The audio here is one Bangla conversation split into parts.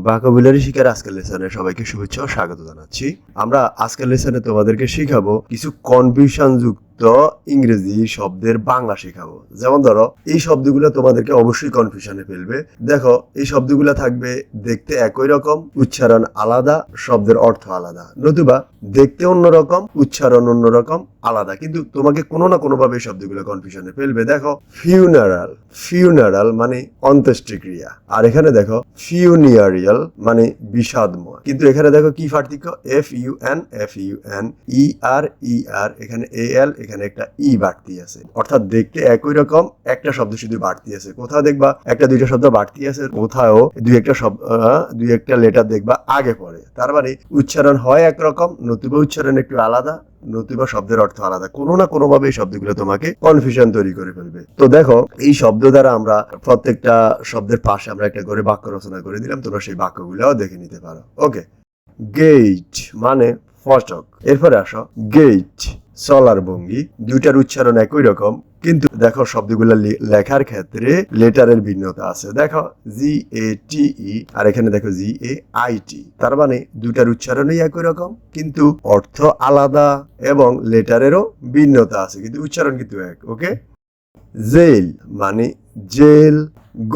বাকাবুলারি শিকার আজকের লেসনে সবাইকে শুভেচ্ছা ও স্বাগত জানাচ্ছি। আমরা আজকের লেসনে তোমাদেরকে শিখাবো কিছু কনফিউশন যুক্ত ইংরেজি শব্দের বাংলা শেখাবো। যেমন ধরো, এই শব্দগুলো তোমাদেরকে অবশ্যই কনফিউশনে ফেলবে। দেখো, এই শব্দগুলো থাকবে দেখতে একই রকম, উচ্চারণ আলাদা, শব্দের অর্থ আলাদা। নতুবা, দেখতে অন্যরকম উচ্চারণ অন্যরকম আলাদা। কিন্তু তোমাকে কোনো না কোনো ভাবে শব্দগুলো কনফিউশনে ফেলবে। দেখো ফিউনারাল ফিউনারাল মানে অন্ত্যেষ্টিক্রিয়া। আর এখানে দেখো ফিউনিয়ারিয়াল মানে বিষাদময়। কিন্তু এখানে দেখো কি পার্থক্য? F U N F U N E R E R এখানে এ এল এখানে একটা ই বাড়তি আছে। অর্থাৎ দেখতে একই রকম, একটা শব্দ শুধু বাড়তি আছে। কোথাও দেখবা একটা, দুইটা শব্দ বাড়তি আছে, কোথাও দুই একটা শব্দ দুই একটা লেটার দেখবা আগে পরে। তার মানে উচ্চারণ হয় একরকম, নতুবা উচ্চারণ একটু আলাদা নতুবা শব্দের অর্থ আলাদা। কোনো না কোনো ভাবে এই শব্দগুলো তোমাকে কনফিউশন তৈরি করে ফেলবে। তো দেখো, এই শব্দ দ্বারা আমরা প্রত্যেকটা শব্দের পাশে আমরা একটা করে বাক্য রচনা করে দিলাম, তোমরা সেই বাক্যগুলোও দেখে নিতে পারো। ওকে গেইট মানে ফটক এরপরে আসো। গেট চলার ভঙ্গি, দুইটার উচ্চারণ একই রকম, কিন্তু দেখো শব্দগুলো লেখার ক্ষেত্রে লেটারের ভিন্নতা আছে। দেখো জি এ টি ই আর এখানে দেখো জি এ আই টি তার মানে দুইটার উচ্চারণই একই রকম, কিন্তু অর্থ আলাদা এবং লেটারেরও ভিন্নতা আছে, কিন্তু উচ্চারণ কিন্তু এক, ওকে? জেল মানে জেল,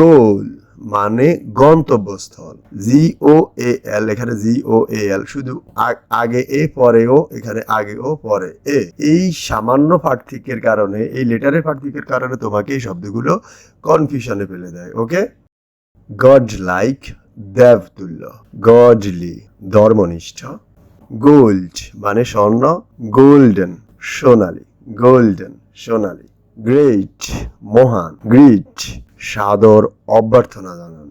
গোল। মানে গন্তব্যস্থল জি ও এ এল এখানে জি ও এ এল শুধু আগে এ পরে ও এখানে আগে ও পরে এ। এই সামান্য পার্থক্যের কারণে, এই লেটারের পার্থক্যের কারণে তোমাকে এই শব্দগুলো কনফিউশনে ফেলে দেয় ওকে গড লাইক দেবতুল্য গডলি ধর্মনিষ্ঠ, গোল্ড মানে স্বর্ণ, গোল্ডেন সোনালি গোল্ডেন সোনালি, গ্রেট মহান, গ্রিট সাদর অভ্যর্থনা জানান।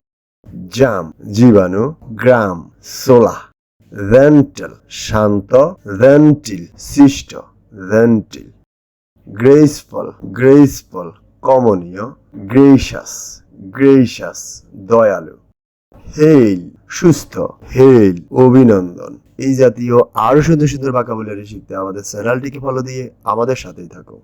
জাম, জীবাণু, গ্রাম, সোলা। ভেন্টাল, শান্ত, ভেন্টিল, সৃষ্ট, ভেন্টিল। গ্রেসফল গ্রেসফল, কমনীয়, গ্রেশাস গ্রেশাস, দয়ালু। হেল সুস্থ হেল অভিনন্দন। এই জাতীয় আরও সুন্দর সুন্দর বাঁকা বলে শিখতে আমাদের চ্যানেলটিকে ফলো দিয়ে আমাদের সাথেই থাকো